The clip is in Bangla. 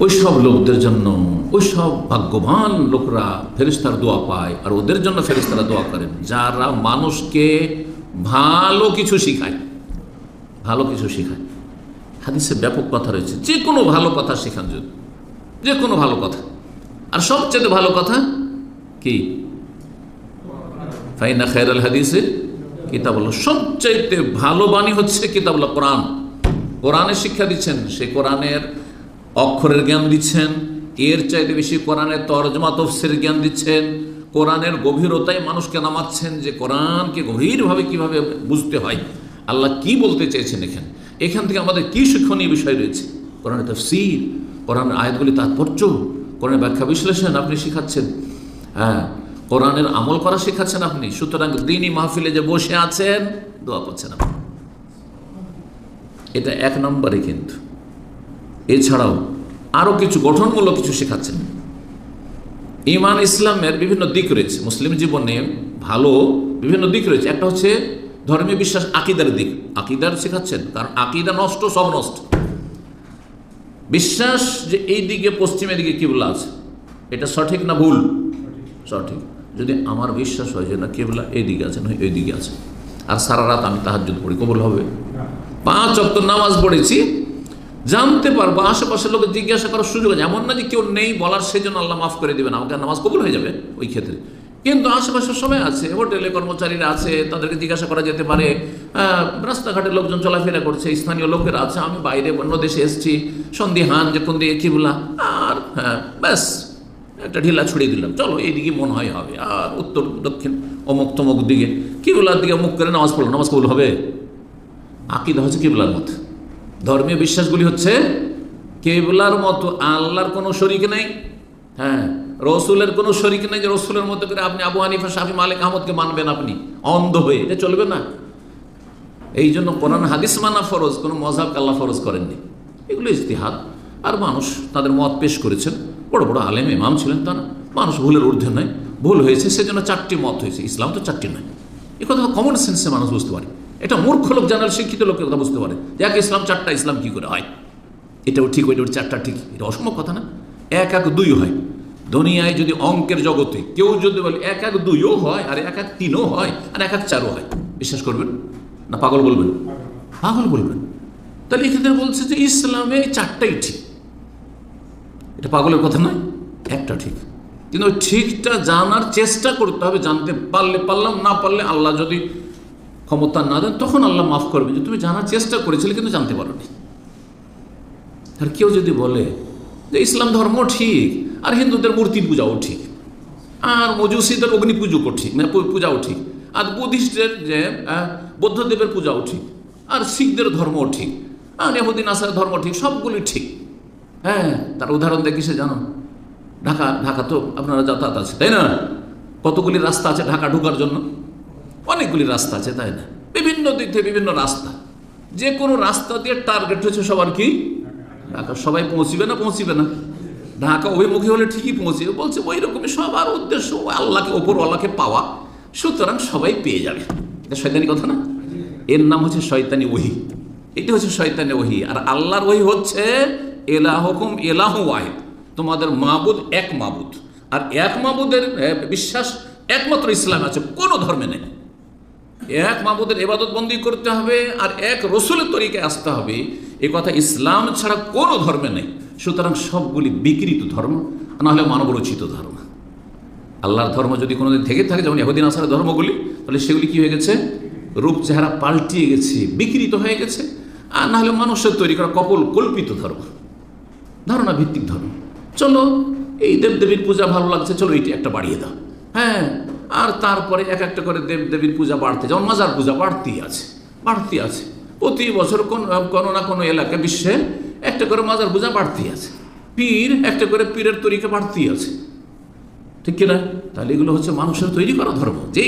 ওই সব লোকদের জন্য ওই সব ভাগ্যবান লোকরা ফেরিস্তার দোয়া পায় আর ওদের জন্য ফেরিস্তারা দোয়া করেন। যারা মানুষকে ভালো কিছু শিখায়, ভালো কিছু শেখায়। হাদিসে ব্যাপক কথা রয়েছে। যে কোনো ভালো কথা শেখান যদি যে কোনো ভালো কথা। আর সবচেয়ে ভালো কথা কি? ফাইনা খায়রাল হাদিসে কিতাবুল্লাহ, সবচাইতে ভালো বাণী হচ্ছে কিতাবুল্লাহ কোরআন। কোরআনের শিক্ষা দিচ্ছেন, সে কোরআনের অক্ষরের জ্ঞান দিচ্ছেন, এর চাইতে বেশি কোরআনের তর্জমা, তফসির জ্ঞান দিচ্ছেন, কোরআনের গভীরতায় মানুষকে নামাচ্ছেন যে কোরআনকে গভীরভাবে কীভাবে বুঝতে হয়, আল্লাহ কি বলতে চেয়েছেন এখানে? এখান থেকে আমাদের কি শিক্ষণীয় বিষয় রয়েছে? কোরআনের তফসির, কোরআনের আয়াতগুলি তাৎপর্য, কোরআনের ব্যাখ্যা বিশ্লেষণ আপনি শেখাচ্ছেন হ্যাঁ কোরআনের আমল করা শেখাচ্ছেন আপনি, সুতরাং দিনই মাহফিলে যে বসে আছেন, দোয়া করছেন আপনি। এটা এক নম্বরে কিন্তু। এছাড়াও আরও কিছু গঠনমূলক কিছু শেখাচ্ছেন। ইমান ইসলামের বিভিন্ন দিক রয়েছে। মুসলিম জীবনে ভালো বিভিন্ন দিক রয়েছে। একটা হচ্ছে ধর্মীয় বিশ্বাস আকিদার দিক। আকিদার শেখাচ্ছেন কারণ আকিদা নষ্ট সব নষ্ট। বিশ্বাস যে এই দিকে পশ্চিমের দিকে কিবলা আছে এটা সঠিক না ভুল? সঠিক। যদি আমার বিশ্বাস হয় যে না কেবলা এই দিকে আছে নয় এই দিকে আছে। আর সারা রাত আমি তাহার যদি পড়ি কবল হবে? পাঁচ অক্ত নামাজ পড়েছি জানতে পারব, আশেপাশের লোকে জিজ্ঞাসা করার সুযোগ আছে। এমন না যে কেউ নেই বলার, সেজন্য আল্লাহ মাফ করে দেবেন, আমাকে নামাজ কবুল হয়ে যাবে ওই ক্ষেত্রে। কিন্তু আশেপাশে সবাই আছে, হোটেলে কর্মচারীরা আছে, তাদেরকে জিজ্ঞাসা করা যেতে পারে। রাস্তাঘাটে লোকজন চলাফেরা করছে, স্থানীয় লোকেরা আছে, আমি বাইরে অন্য দেশে এসেছি, সন্দিহান যে কোন দিকে কিবলা, আর হ্যাঁ ব্যাস, একটা ঢিলা ছড়িয়ে দিলাম। চলো, এইদিকে মনে হয় হবে, আর উত্তর, দক্ষিণ, অমুক তমুক দিকে। কিবলার দিকে মুখ করে নামাজ পড়ল নামাজ কবুল হবে? আকিদা হচ্ছে কিবলার মত ধর্মীয় বিশ্বাসগুলি হচ্ছে কেবলার মতো আল্লাহর কোনো শরিক নেই। হ্যাঁ রসুলের কোনো শরিক নেই যে রসুলের মতো করে আপনি আবু হানিফা, শাফি, মালিক আহমদকে মানবেন আপনি। অন্ধ হয়ে, এটা চলবে না। এই জন্য কোরআন, হাদিস মানা ফরজ, কোনো মজাব আল্লাহ ফরজ করেননি। এগুলো ইস্তিহাদ আর মানুষ তাদের মত পেশ করেছেন। বড় বড় আলেম, ইমাম ছিলেন তারা। মানুষ ভুলের ঊর্ধ্বে নয়। ভুল হয়েছে, সেজন্য চারটি মত হয়েছে। ইসলাম তো চারটি নয়। এ কথা কমন সেন্সে মানুষ বুঝতে পারে। এটা মূর্খ লোক জানার শিক্ষিত লোকের কথা বুঝতে পারে। এক ইসলাম চারটা, ইসলাম কি করে? হয় এটাও ঠিক, ওইটাও চারটা ঠিক। এটা অসম্ভব কথা না? এক এক দুই হয়। দুনিয়ায় যদি অঙ্কের জগতে কেউ যদি বলে এক এক দুইও হয়, আর এক এক তিনও হয়, আর এক এক চারও হয়, বিশ্বাস করবেন? না পাগল বলবেন? পাগল বলবেন। তাহলে এখানে বলছে যে ইসলামে চারটাই ঠিক। এটা পাগলের কথা নয়, একটা ঠিক। কিন্তু ঠিকটা জানার চেষ্টা করতে হবে, জানতে পারলে পারলাম, না পারলে আল্লাহ যদি ক্ষমতা না দেন, তখন আল্লাহ মাফ করবে যে তুমি জানার চেষ্টা করেছিলে কিন্তু জানতে পারোনি। আর কেউ যদি বলে যে ইসলাম ধর্ম ঠিক, আর হিন্দুদের মূর্তি পূজাও ঠিক, আর মজুসিদের অগ্নি পুজোও ঠিক মানে পূজাও ঠিক, আর বুদ্ধিস্টের যে বৌদ্ধদেবের পূজাও ঠিক, আর শিখদের ধর্মও ঠিক, আর এহুদিন আসার ধর্ম ঠিক সবগুলি ঠিক। হ্যাঁ তার উদাহরণ দেখি সে জানো, ঢাকা ঢাকা তো আপনারা যাতায়াত আছে, তাই না? কতগুলি রাস্তা আছে ঢাকা ঢোকার জন্য? অনেকগুলি রাস্তা আছে, তাই না? বিভিন্ন দিক থেকে বিভিন্ন রাস্তা। যে কোনো রাস্তা দিয়ে টার্গেট হচ্ছে সবার কি? ঢাকা। সবাই পৌঁছিবে না পৌঁছিবে না? ঢাকা অভিমুখী হলে ঠিকই পৌঁছিবে। বলছে ওই রকমই সবার উদ্দেশ্য আল্লাহকে ওপর আল্লাহকে পাওয়া। সুতরাং সবাই পেয়ে যাবে। এটা শয়তানি কথা না? এর নাম হচ্ছে শয়তানি ওহি। এটা হচ্ছে শয়তানি ওহি। আর আল্লাহর ওহি হচ্ছে এলাহ হুকুম এলাহ ওয়াহিদ। তোমাদের মাবুদ এক মাবুদ। আর এক মাবুদের বিশ্বাস একমাত্র ইসলাম আছে। কোনো ধর্মে নেই। এক মাবুদের এবাদত বন্দি করতে হবে আর এক রসুলের তরিকে আসতে হবে। এ কথা ইসলাম ছাড়া কোনো ধর্মে নেই। সুতরাং সবগুলি বিকৃত ধর্ম নাহলে মানবরচিত ধর্ম। আল্লাহর ধর্ম যদি কোনোদিন থেকে থাকে, যেমন এহদিন আসার ধর্মগুলি, তাহলে সেগুলি কি হয়ে গেছে? রূপ চেহারা পাল্টিয়ে গেছে, বিকৃত হয়ে গেছে। আর নাহলে মানুষের তৈরি করা কপল কল্পিত ধর্ম ধারণা ভিত্তিক ধর্ম। চলো, এই দেবদেবীর পূজা ভালো লাগছে, চলো, এইটি একটা বাড়িয়ে দাও। হ্যাঁ আর তারপরে এক একটা করে দেব দেবীর পূজা বাড়তে যেমন মাজার পূজা বাড়তেই আছে বাড়তি আছে। প্রতি বছর কোন, কোনো না কোনো এলাকা বিশ্বে একটা করে মাজার পূজা বাড়তেই আছে। পীর একটা করে পীরের তরিকা বাড়তেই আছে। ঠিক কিনা? তাহলে এগুলো হচ্ছে মানুষের তৈরি করা ধর্ম। যে